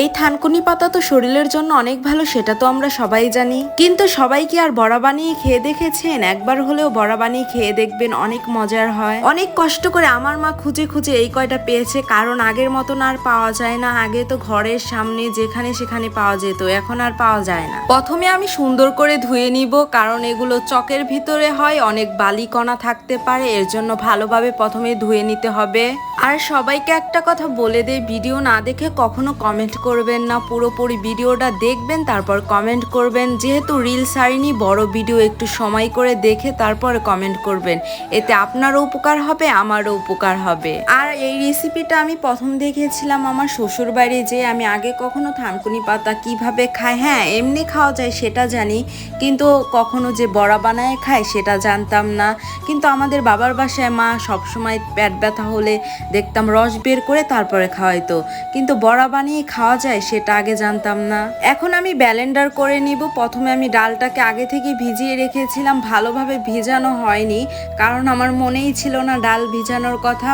এই থানকুনি পাতা তো শরীরের জন্য অনেক ভালো, সেটা তো আমরা সবাই জানি। কিন্তু সবাই কি আর বড়া বানিয়ে খেয়ে দেখেছেন? একবার হলেও বড়া বানিয়ে খেয়ে দেখবেন অনেক মজার হয়। অনেক কষ্ট করে আমার মা খুঁজে খুঁজে এই কয়টা পেয়েছে, কারণ আগের মতন আর পাওয়া যায় না। আগে তো ঘরের সামনে যেখানে সেখানে পাওয়া যেত, এখন আর পাওয়া যায় না। প্রথমে আমি সুন্দর করে ধুয়ে নিব, কারণ এগুলো চকের ভিতরে হয়, অনেক বালিকণা থাকতে পারে, এর জন্য ভালোভাবে প্রথমে ধুয়ে নিতে হবে। আর সবাইকে একটা কথা বলে দেই, ভিডিও না দেখে কখনো কমেন্ট করবেন না, পুরোপুরি ভিডিওটা দেখবেন, তারপর কমেন্ট করবেন। যেহেতু রিল সারিনি বড় ভিডিও একটু সময় করে দেখে তারপরে কমেন্ট করবেন। এতে আপনারও উপকার হবে, আমারও উপকার হবে। আর এই রেসিপিটা আমি প্রথম দেখেছিলাম আমার শ্বশুর বাড়ি যে আমি আগে কখনো থানকুনি পাতা কীভাবে খাই হ্যাঁ এমনি খাওয়া যায়, সেটা জানি। কিন্তু কখনো যে বড়া বানায় খায়, সেটা জানতাম না। কিন্তু আমাদের বাবার বাসায় মা সবসময় পেট ব্যথা হলে দেখতাম রস বের করে তারপরে খাওয়াইতো। কিন্তু বড়া বানিয়ে খাওয়া যায় সেটা আগে জানতাম না। এখন আমি ব্যালেন্ডার করে নিব। প্রথমে আমি ডালটাকে আগে থেকে ভিজিয়ে রেখেছিলাম। ভালোভাবে ভিজানো হয়নি, কারণ আমার মনেই ছিল না ডাল ভিজানোর কথা।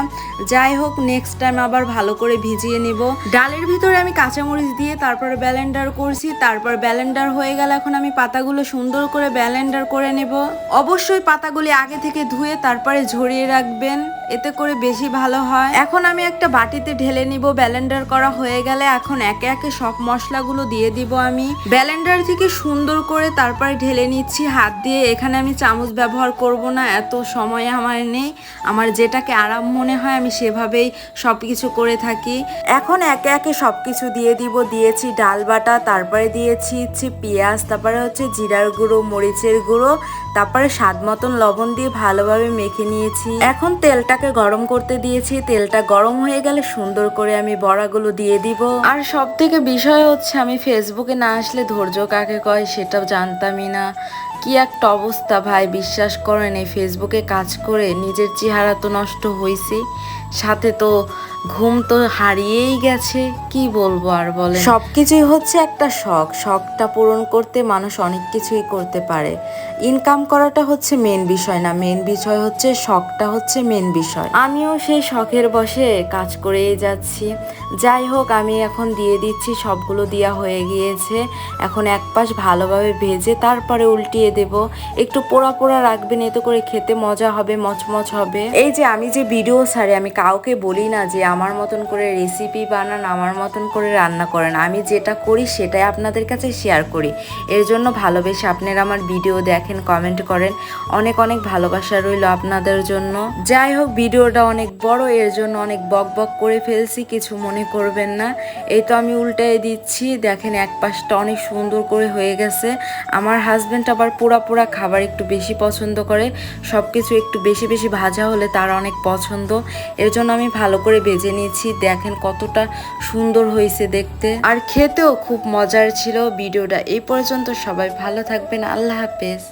যাই হোক নেক্সট টাইম আবার ভালো করে ভিজিয়ে নিব। ডালের ভিতরে আমি কাঁচামরিচ দিয়ে তারপর ব্যালেন্ডার করছি। তারপর ব্যালেন্ডার হয়ে গেল এখন আমি পাতাগুলো সুন্দর করে ব্যালেন্ডার করে নেব। অবশ্যই পাতাগুলি আগে থেকে ধুয়ে তারপরে ঝরিয়ে রাখবেন। এতে করে বেশি ভালো হয়। এখন আমি একটা বাটিতে ঢেলে নিব, ব্যালেন্ডার করা হয়ে গেলে এখন একে একে সব মশলাগুলো দিয়ে দিব আমি। ব্যালেন্ডার থেকে সুন্দর করে তারপরে ঢেলে নিচ্ছি, হাত দিয়ে। এখানে আমি চামচ ব্যবহার করব না, এত সময় আমার নেই। আমার যেটাকে আরাম মনে হয় আমি সেভাবেই সব কিছু করে থাকি। এখন একে একে সব কিছু দিয়ে দিব, দিয়েছি ডাল বাটা, তারপরে দিয়েছি হচ্ছে পেঁয়াজ, তারপরে হচ্ছে জিরার গুঁড়ো, মরিচের গুঁড়ো, তারপরে স্বাদ মতন লবণ দিয়ে ভালোভাবে মেখে নিয়েছি। এখন তেলটাকে গরম করতে দিয়েছি, তেলটা গরম হয়ে গেলে সুন্দর করে আমি বড়াগুলো দিয়ে দিব। আর সব থেকে বিষয় হচ্ছে, আমি ফেসবুকে না আসলে ধৈর্য কাকে কয় সেটাও জানতামই না। কি একটা অবস্থা ভাই, বিশ্বাস করেন এই ফেসবুকে কাজ করে নিজের চেহারা তো নষ্ট হয়েছে সাথে তো ঘুম তো হারিয়েই গেছে কি বলব আর বলে সব কিছুই হচ্ছে একটা শখ শখটা পূরণ করতে মানুষ অনেক কিছুই করতে পারে। ইনকাম করাটা হচ্ছে মেন বিষয় না মেন বিষয় হচ্ছে শখটা হচ্ছে মেন বিষয়। আমিও সেই শখের বসে কাজ করেই যাচ্ছি। যাই হোক আমি এখন দিয়ে দিচ্ছি সবগুলো দেওয়া হয়ে গিয়েছে। এখন এক পাশ ভালোভাবে ভেজে তারপরে উল্টিয়ে দেব। একটু পোড়া পোড়া রাখবেন এতে করে খেতে মজা হবে মচমচ হবে। এই যে আমি যে ভিডিও ছাড়ি আমি কাউকে বলি না যে আমার মতন করে রেসিপি বানান, আমার মতন করে রান্না করেন। আমি যেটা করি সেটাই আপনাদের কাছে শেয়ার করি। এর জন্য ভালোবেসে আপনারা আমার ভিডিও দেখেন কমেন্ট করেন। অনেক অনেক ভালোবাসা রইল আপনাদের জন্য। যাই হোক ভিডিওটা অনেক বড়, এর জন্য অনেক বক বক করে ফেলছি, কিছু মনে করবেন না। এই তো আমি উল্টাই দিচ্ছি। দেখেন এক পাশটা অনেক সুন্দর করে হয়ে গেছে। আমার হাজব্যান্ড আবার পোড়া পোড়া খাবার একটু বেশি পছন্দ করে। সব কিছু একটু বেশি বেশি ভাজা হলে তার অনেক পছন্দ। এর জন্য আমি ভালো করে ভেজে নিয়েছি। দেখেন কতটা সুন্দর হয়েছে দেখতে। আর খেতেও খুব মজার ছিল ভিডিওটা। এই পর্যন্ত সবাই ভালো থাকবেন। আল্লাহ হাফেজ।